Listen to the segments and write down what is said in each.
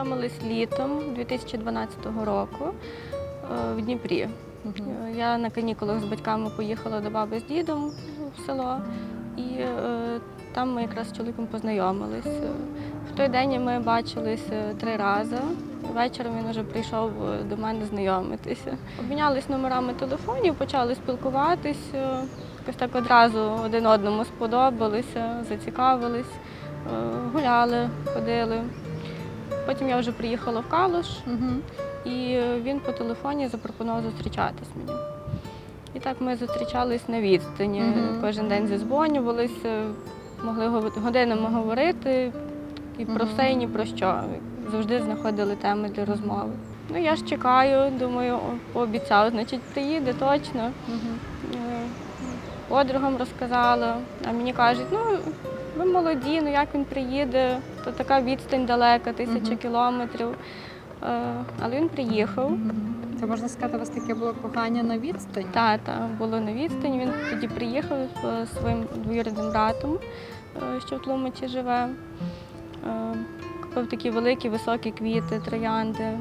Познайомились літом 2012 року е, в Дніпрі. Е, Я на канікулах з батьками поїхала до баби з дідом в село, і е, там ми якраз з чоловіком познайомились. В той день ми бачились три рази. Вечором він вже прийшов до мене знайомитися. Обмінялись номерами телефонів, почали спілкуватись. Якось так одразу один одному сподобалися, зацікавились, гуляли, ходили. Потім я вже приїхала в Калуш, і він по телефоні запропонував зустрічатись мені. І так ми зустрічались на відстані. Кожен день зізвонювалися, могли годинами говорити і про все, і ні про що. Завжди знаходили теми для розмови. Ну я ж чекаю, думаю, пообіцяв, значить, приїде точно. Е, Подругам розказала, а мені кажуть, ну ви молоді, ну як він приїде, то така відстань далека, тисяча кілометрів. Е, Але він приїхав. Це можна сказати, у вас таке було кохання на відстані? Тата було на відстані. Він тоді приїхав зі своїм двоюрідним братом, е, що в Тлумачі живе. Е, Купив такі великі, високі квіти, троянди. Е,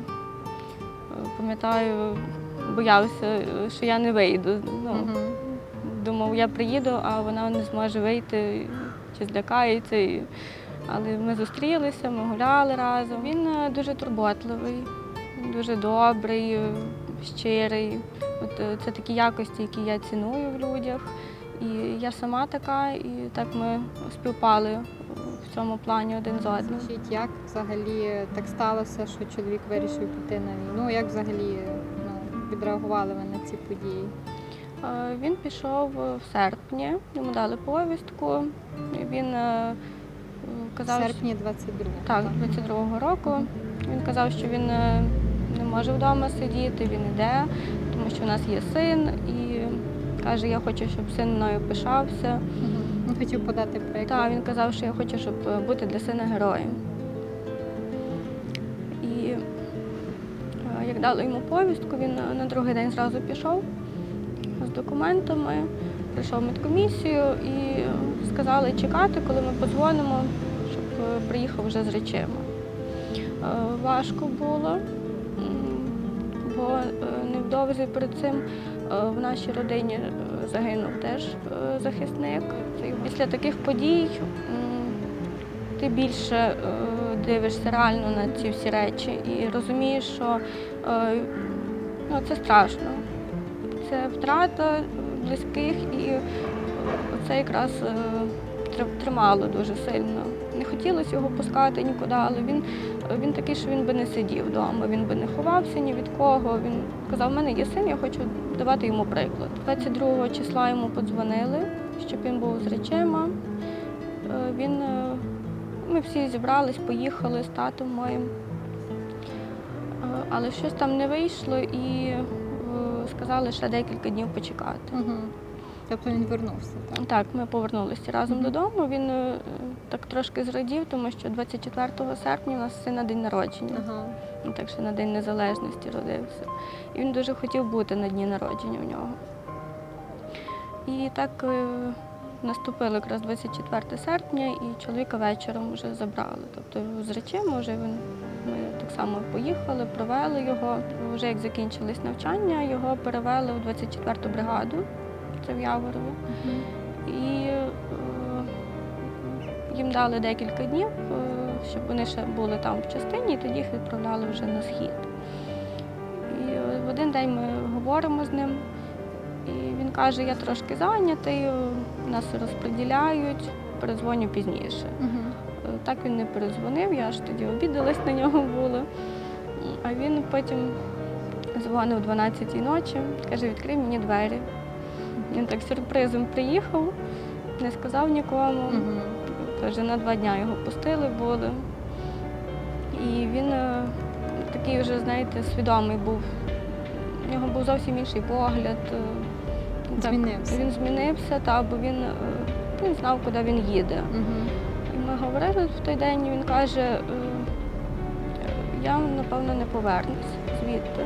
Пам'ятаю, боявся, е, що я не вийду. Ну. Думав, я приїду, а вона не зможе вийти чи злякається. І- Але ми зустрілися, ми гуляли разом. Він е, дуже турботливий, дуже добрий, е, щирий. От е, це такі якості, які я ціную в людях. І я сама така, і так ми співпали в цьому плані один з одним. Як взагалі так сталося, що чоловік вирішив піти на війну? Як взагалі ну, відреагували ви на ці події? Він пішов в серпні, йому дали повістку. Він е, В казав, серпні 22-го. Так, 22-го року. Він казав, що він е, не може вдома сидіти, він іде, тому що в нас є син, і каже, я хочу, щоб син мною пишався. Він хотів подати приклад. Так, він казав, що я хочу, щоб е, бути для сина героєм. І як дали йому повістку, він на другий день зразу пішов з документами, прийшов медкомісію і сказали чекати, коли ми подзвонимо, щоб е, приїхав вже з речима. Е, Важко було, бо е, невдовзі перед цим в нашій родині загинув теж захисник. Після таких подій ти більше дивишся реально на ці всі речі і розумієш, що ну, це страшно. Це втрата близьких, і це якраз е, тримало дуже сильно. Не хотілося його пускати нікуди, але він, він такий, що він би не сидів вдома, він би не ховався ні від кого. Він казав, в мене є син, я хочу давати йому приклад. 22 числа йому подзвонили, щоб він був з речима. Е, Він, е, ми всі зібрались, поїхали з татом моїм. Але щось там не вийшло і сказали ще декілька днів почекати. Угу. Тобто він вернувся, так? Так, ми повернулися разом угу. додому. Він е, так трошки зрадів, тому що 24 серпня у нас сина день народження. Ага. Він так що на День Незалежності родився. І він дуже хотів бути на дні народження в нього. І так е, наступило якраз 24 серпня, і чоловіка вечором вже забрали. Тобто з речима вже він, ми так само поїхали, провели його. Вже як закінчились навчання, його перевели у 24-ту бригаду, це в Яворові. І е, їм дали декілька днів, е, щоб вони ще були там в частині, і тоді їх відправляли вже на схід. І е, в один день ми говоримо з ним, він каже, я трошки зайнятий, е, нас розподіляють, перезвоню пізніше. Е, Так він не перезвонив, я ж тоді обідалась на нього була. А він потім дзвонив о 12-й ночі, каже, відкрий мені двері. Він так сюрпризом приїхав, не сказав нікому. Мгм. Тож на два дня його пустили були. І він е, такий вже, знаєте, свідомий був. У нього був зовсім інший погляд. Так, Змінився. Він змінився, та, бо він, е, він знав, куди він їде. Мгм. І ми говорили в той день, і він каже, е, я напевно не повернусь звідти.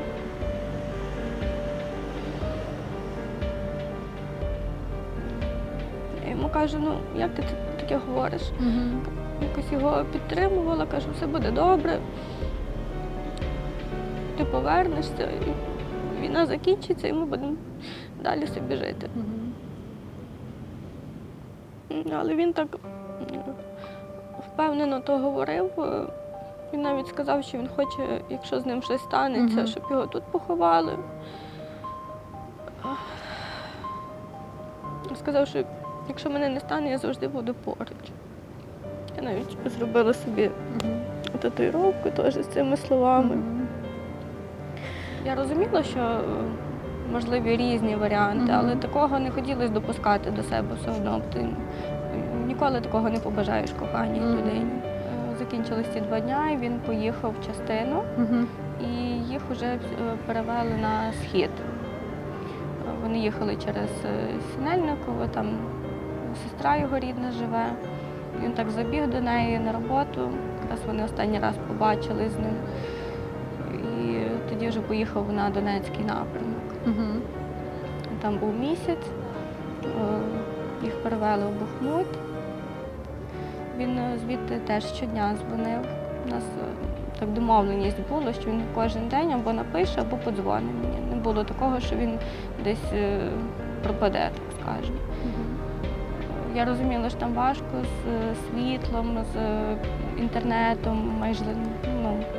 Я йому кажу, ну як ти таке говориш? Мгм. Якось його підтримувала, кажу, все буде добре. ти повернешся, війна закінчиться, і ми будемо далі собі жити. Але він так впевнено то говорив. Е, Він навіть сказав, що він хоче, якщо з ним щось станеться, Мгм. щоб його тут поховали. Сказав, що якщо мене не стане, я завжди буду поруч. Я навіть зробила собі Мгм. татуїровку теж з цими словами. Мгм. Я розуміла, що е, можливі різні варіанти, але такого не хотілося допускати до себе все одно. Ти ніколи такого не побажаєш коханій людині. Е, Закінчились ці два дня, і він поїхав в частину і їх вже е, перевели на схід. Е, Вони їхали через Сінельниково, там сестра його рідна живе. Він так забіг до неї на роботу. Якраз вони останній раз побачили з ним. І тоді вже поїхав на Донецький напрямок. Мгм. Там був місяць, е, їх перевели у Бахмут. Він е, звідти теж щодня дзвонив. У нас е, так домовленість була, що він кожен день або напише, або подзвонить мені. Не було такого, що він десь пропаде, так скажемо. Я розуміла, що там важко з світлом, з інтернетом, майже,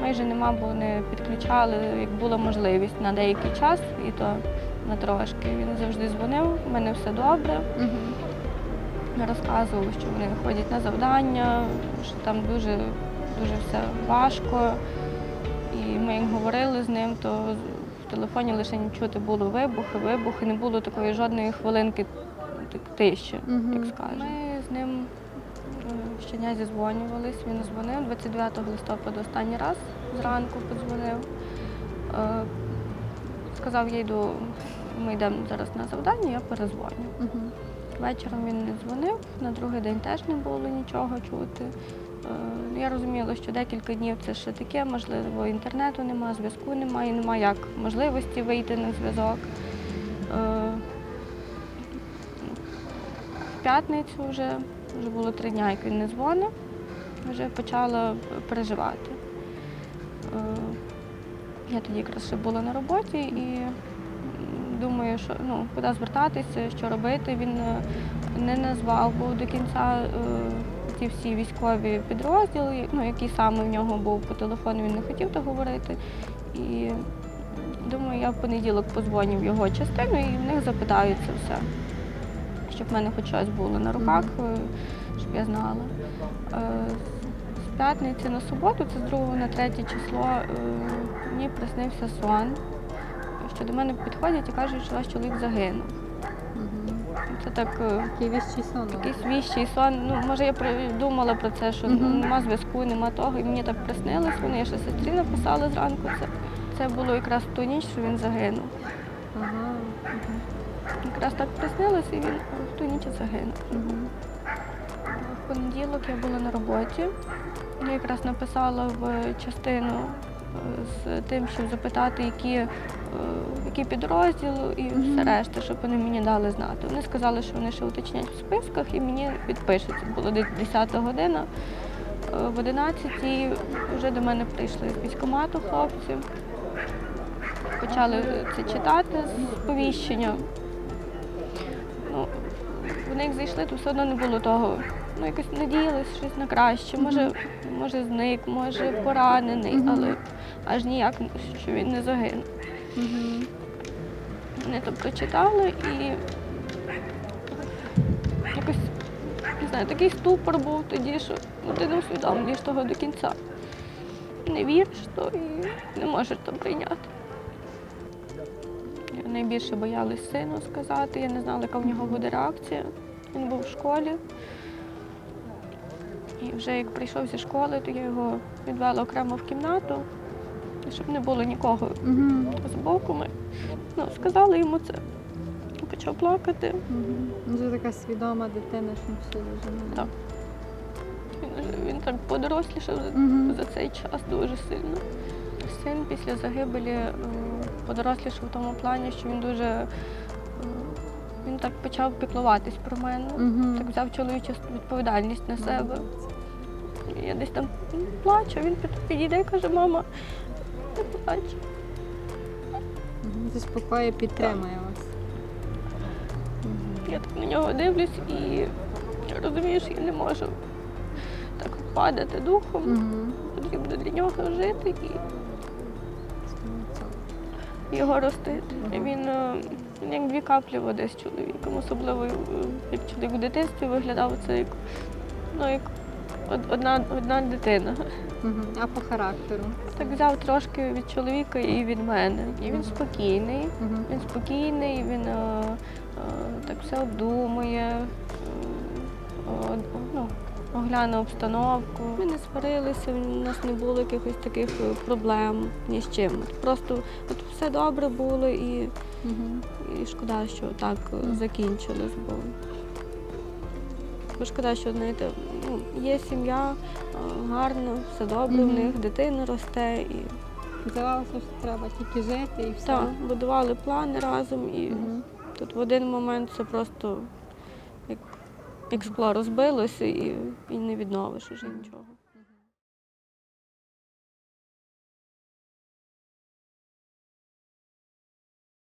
майже нема, бо не підключали, як була можливість на деякий час, і то на трошки. Він завжди дзвонив, у мене все добре. Мгм. Розказував, що вони ходять на завдання, що там дуже, дуже все важко. І ми як говорили з ним, то в телефоні лише не чути було вибухи, вибухи, не було такої жодної хвилинки тиші, Мгм. як скажемо. Щодня зізвонювались, він дзвонив 29 листопада останній раз зранку подзвонив. Е, Сказав, я йду, ми йдемо зараз на завдання, я перезвоню. Мгм. Вечором він не дзвонив, на другий день теж не було нічого чути. Е, Я розуміла, що декілька днів це ще таке, можливо, інтернету немає, зв'язку немає, немає як можливості вийти на зв'язок. Е, В п'ятницю вже, вже було три дні, як він не дзвонив, вже почала переживати. Е, Я тоді якраз ще була на роботі і думаю, що ну, куди звертатися, що робити. Він е, не назвав, бо до кінця е, ті всі військові підрозділи, ну, який саме в нього був по телефону, він не хотів то говорити. І думаю, я в понеділок позвоню його частину і в них запитаю це все, щоб в мене хоч щось було на руках, е, щоб я знала. Е, З п'ятниці на суботу, це з 2 на 3 число, е, мені приснився сон, що до мене підходять і кажуть, що ваш чоловік загинув. Це так Такий віщий сон. якийсь віщий сон. Ну, може, я думала про це, що ну, нема зв'язку, нема того. І мені так приснилось. Вони я ще сестрі написала зранку. Це, це було якраз в ту ніч, що він загинув. Якраз так приснилось, і він в ту ніч загинув. Мгм. В понеділок я була на роботі. Я якраз написала в частину е, з тим, щоб запитати, які, е, які підрозділи і все решта, щоб вони мені дали знати. Вони сказали, що вони ще уточнять в списках і мені підпишуть. Це було десь 10 година. Е, В 11 вже до мене прийшли з військкомату хлопці. Почали це читати з сповіщення. Вони як зайшли, то все одно не було того. Ну, якось надіялись щось на краще. Може, може зник, може поранений, але аж ніяк, що він не загинув. Вони то прочитали і якось, не знаю, такий ступор був тоді, що ну, ти не усвідомлюєш того до кінця. Не віриш то і не можеш то прийняти. Я найбільше боялась сину сказати, я не знала, яка в нього буде реакція. Він був в школі. І вже як прийшов зі школи, то я його відвела окремо в кімнату, щоб не було нікого Мгм. збоку. Ми ну, сказали йому це. Почав плакати. Ну, Це така свідома дитина, що все дуже Так. Він, вже- він так подорослішав за, за цей час дуже сильно. Син після загибелі е, подорослішав в тому плані, що він дуже він так почав піклуватись про мене. Мгм. Так взяв чоловічу відповідальність на себе. Я десь там плачу, він під- підійде і каже, мама, не плач. заспокоює, підтримує вас. Я так на нього дивлюсь і розумію, що я не можу так падати духом. Угу. Потрібно для нього жити і його ростити. І він, е, як дві каплі води з чоловіком, особливо е, як чоловік у дитинстві виглядав це як, ну, як одна, одна дитина. А по характеру? Так взяв трошки від чоловіка і від мене. І він спокійний. Він спокійний, він е, е, так все обдумує, е, ну, огляне обстановку. Ми не сварилися, у нас не було якихось таких е, проблем ні з чим. Просто от все добре було і, Угу. і шкода, що так е, закінчилось. Бо, бо шкода, що знаєте, ну, є сім'я, е, гарно, все добре, в них дитина росте і Здавалося, що треба тільки жити і все. так, будували плани разом і. Угу. Тут в один момент це просто як, як скло розбилося і, і не відновиш уже нічого.